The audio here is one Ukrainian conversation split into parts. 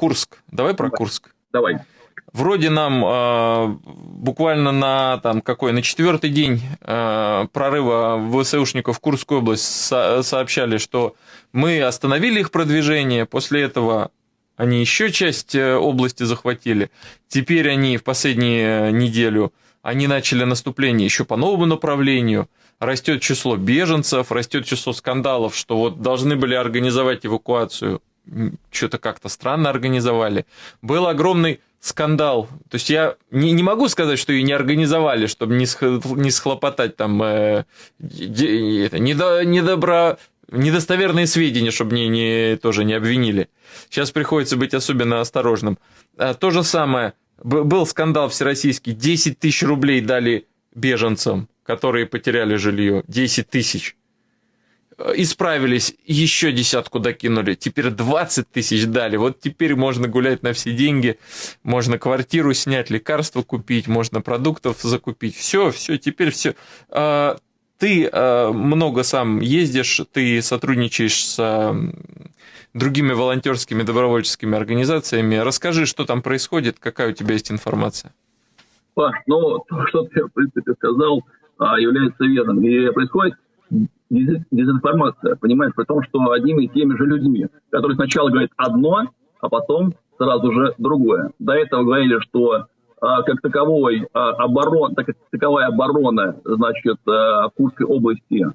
Курск. Давай про Курск. Давай. Вроде нам э, буквально на там какой на четвертый день э, прорыва ВСУшников в Курскую область со- сообщали, что мы остановили их продвижение. После этого они еще часть э, области захватили. Теперь они в последнюю неделю они начали наступление еще по новому направлению. Растет число беженцев, растет число скандалов, что вот должны были организовать эвакуацию. Что-то как-то странно организовали. Был огромный скандал. То есть я не, не могу сказать, что ее не организовали, чтобы не, сх, не схлопотать там э, де, это, недо, недобро, недостоверные сведения, чтобы мне не, тоже не обвинили. Сейчас приходится быть особенно осторожным. А, то же самое. Был скандал всероссийский. 10 тысяч рублей дали беженцам, которые потеряли жилье. 10 тысяч исправились, еще десятку докинули, теперь 20 тысяч дали. Вот теперь можно гулять на все деньги, можно квартиру снять, лекарства купить, можно продуктов закупить. Все, все, теперь все. Ты много сам ездишь, ты сотрудничаешь с другими волонтерскими добровольческими организациями. Расскажи, что там происходит, какая у тебя есть информация. Паш, ну, то, что ты, в принципе, сказал, является верным. И происходит дезинформация, понимаешь, при том, что одними и теми же людьми, которые сначала говорят одно, а потом сразу же другое. До этого говорили, что а, как таковой а, оборон, так, таковая оборона, значит, а, Курской области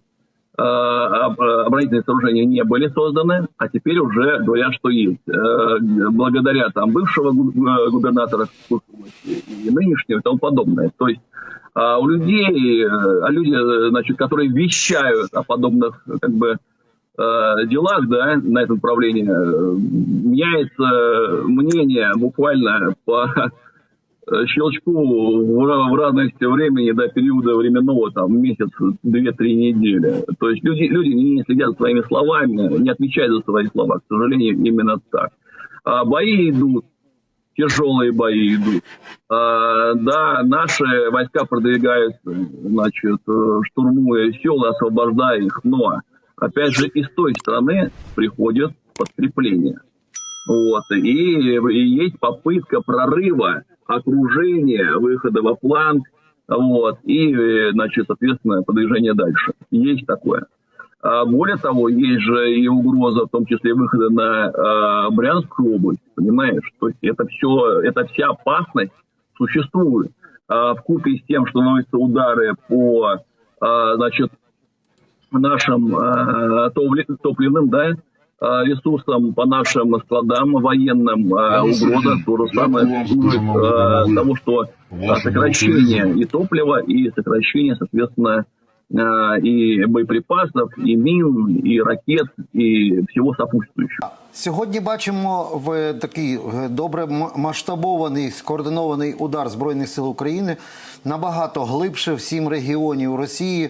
а, оборонительные сооружения не были созданы, а теперь уже говорят, что есть. А, благодаря там бывшего губернатора Курской области и нынешнего и тому подобное. То есть а у людей, а люди, значит, которые вещают о подобных как бы делах, да, на этом направлении, меняется мнение буквально по щелчку в разности времени до периода временного, там, месяц, две-три недели. То есть люди, люди не следят за своими словами, не отвечают за свои слова. К сожалению, именно так. А бои идут, тяжелые бои идут. А, да, наши войска продвигаются, значит, штурмуя села, освобождая их, но, опять же, из той стороны приходят подкрепления. Вот. И, и есть попытка прорыва, окружения, выхода во фланг, вот, и, значит, соответственно, продвижение дальше. Есть такое. А более того, есть же и угроза, в том числе выхода на э, Брянскую область, понимаешь? То есть это все, это вся опасность существует. А в купе с тем, что наносятся удары по, а, значит, нашим а, топливным, да, ресурсам, по нашим складам военным угроза, то же самое существует того, что сокращение и топлива, и сокращение, соответственно, і боеприпасов, і мін, і ракет, і всього сопутствующего. Сьогодні бачимо в такий добре масштабований скоординований удар збройних сил України набагато глибше в сім регіонів Росії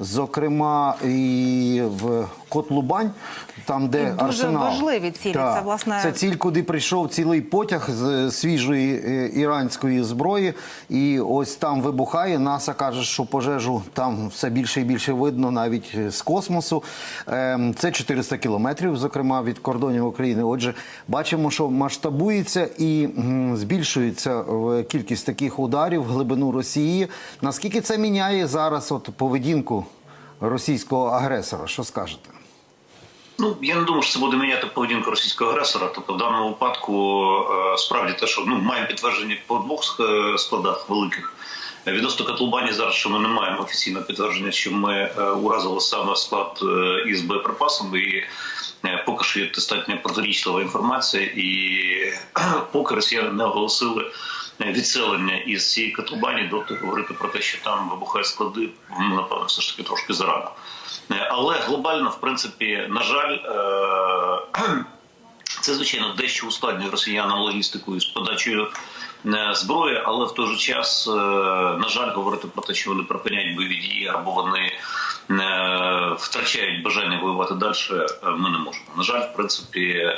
зокрема і в Котлубань, там де і дуже арсенал. важливі цілі. Так. Це власне це ціль, куди прийшов цілий потяг з свіжої е, іранської зброї, і ось там вибухає. Наса каже, що пожежу там все більше і більше видно навіть е, з космосу. Ем, це 400 кілометрів, зокрема від кордонів України. Отже, бачимо, що масштабується і збільшується кількість таких ударів в глибину Росії. Наскільки це міняє зараз от поведінку? російського агресора. Що скажете? Ну я не думаю, що це буде міняти поведінку російського агресора. Тобто, в даному випадку е, справді те, що ну маємо підтвердження по двох е, складах великих. Відносно Котлубані зараз, що ми не маємо офіційного підтвердження, що ми е, уразили саме склад із боєприпасами, і поки що є достатньо протирічлива інформація, і поки росіяни не оголосили відселення із цієї Катубані доти говорити про те, що там вибухає склади, напевно, все ж таки трошки зарано. Але глобально, в принципі, на жаль, це звичайно дещо ускладнює росіянам логістику з подачею зброї, але в той же час, на жаль, говорити про те, що вони припиняють бойові дії або вони втрачають бажання воювати далі, ми не можемо. На жаль, в принципі,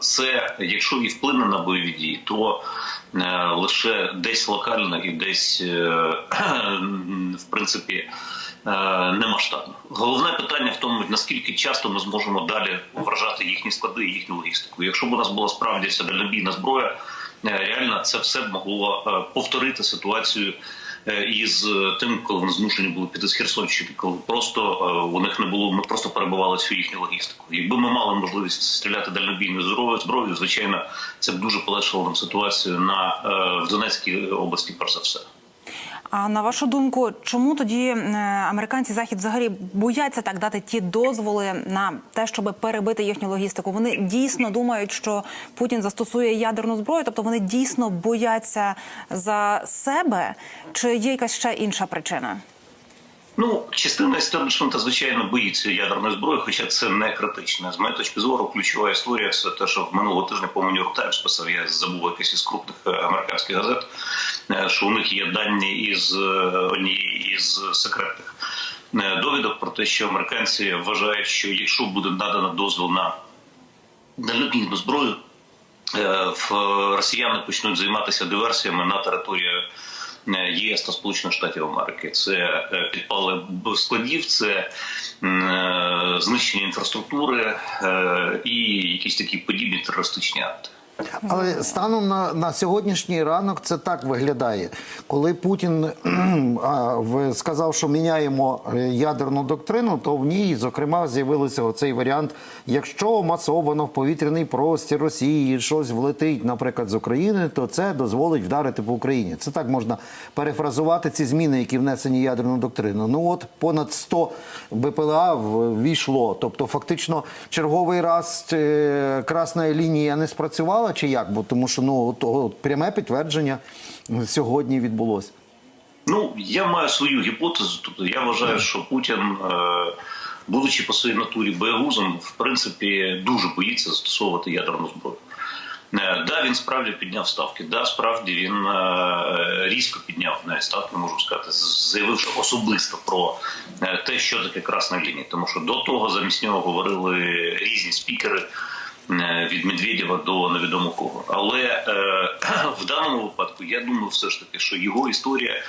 це якщо і вплине на бойові дії, то лише десь локально і десь в принципі не масштабно. Головне питання в тому, наскільки часто ми зможемо далі вражати їхні склади і їхню логістику. Якщо б у нас була справді вся дальнобійна зброя, е, реально це все могло е, повторити ситуацію е, із тим, коли вони змушені були піти з Херсонщини, коли просто е, у них не було, ми просто перебували всю їхню логістику. Якби ми мали можливість стріляти дальнобійною зброєю, звичайно, це б дуже полегшило нам ситуацію на е, в Донецькій області, перш за все. А на вашу думку, чому тоді е, американці захід взагалі бояться так дати ті дозволи на те, щоб перебити їхню логістику? Вони дійсно думають, що Путін застосує ядерну зброю, тобто вони дійсно бояться за себе, чи є якась ще інша причина? Ну, частина істеблішмента, звичайно, боїться ядерної зброї, хоча це не критично. З моєї точки зору, ключова історія це те, що минулого тижня по Times писав, я забув якийсь із крупних е, американських газет, що у них є дані із е, однієї із секретних е, довідок про те, що американці вважають, що якщо буде надано дозвіл на дальнобійну зброю, е, росіяни почнуть займатися диверсіями на території е, ЄС та Сполучених Штатів Америки. Це е, підпали складів, це е, знищення інфраструктури е, і якісь такі подібні терористичні акти. Але станом на, на сьогоднішній ранок це так виглядає. Коли Путін сказав, що міняємо е, ядерну доктрину, то в ній, зокрема, з'явився оцей варіант: якщо масовано в повітряний простір Росії щось влетить, наприклад, з України, то це дозволить вдарити по Україні. Це так можна перефразувати ці зміни, які внесені в ядерну доктрину. Ну от понад 100 БПЛА ввійшло. Тобто, фактично, черговий раз е, красна лінія не спрацювала, чи як? Бо тому що ну от, от, пряме підтвердження сьогодні відбулося. Ну, я маю свою гіпотезу. Тобто я вважаю, що Путін, е, будучи по своїй натурі боягузом, в принципі, дуже боїться застосовувати ядерну зброю. Е, Да, він справді підняв ставки. Да, справді він е, різко підняв навіть ставки, можу сказати, заявивши особисто про те, що таке красна лінія. Тому що до того замість нього говорили різні спікери від Медведєва до невідомо кого. Але е, в даному випадку я думаю, все ж таки, що його історія.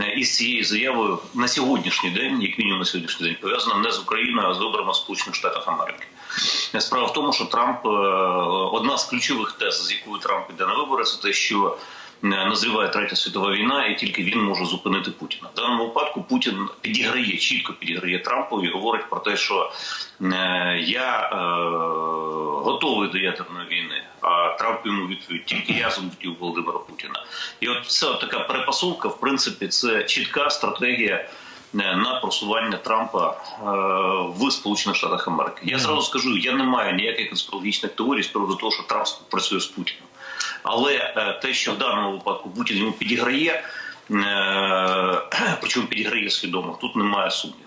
е, Із цією заявою на сьогоднішній день, як мінімум на сьогоднішній день, пов'язана не з Україною, а з виборами Сполучених Штатів Америки. Справа в тому, що Трамп е, одна з ключових тез, з якою Трамп іде на вибори, це те, що е, назріває третя світова війна, і тільки він може зупинити Путіна. В даному випадку Путін підіграє, чітко підіграє Трампу і говорить про те, що е, я е, готовий до ядерної війни. А Трамп йому відповідь тільки я зумтів Володимира Путіна. І от це от така перепасовка, в принципі, це чітка стратегія е, на просування Трампа е, в Сполучених Штатах Америки. Я зразу скажу, я не маю ніяких конспірологічних теорій з приводу того, що Трамп працює з Путіним. Але е, те, що в даному випадку Путін йому підіграє, е, причому підіграє свідомо, тут немає сумнівів.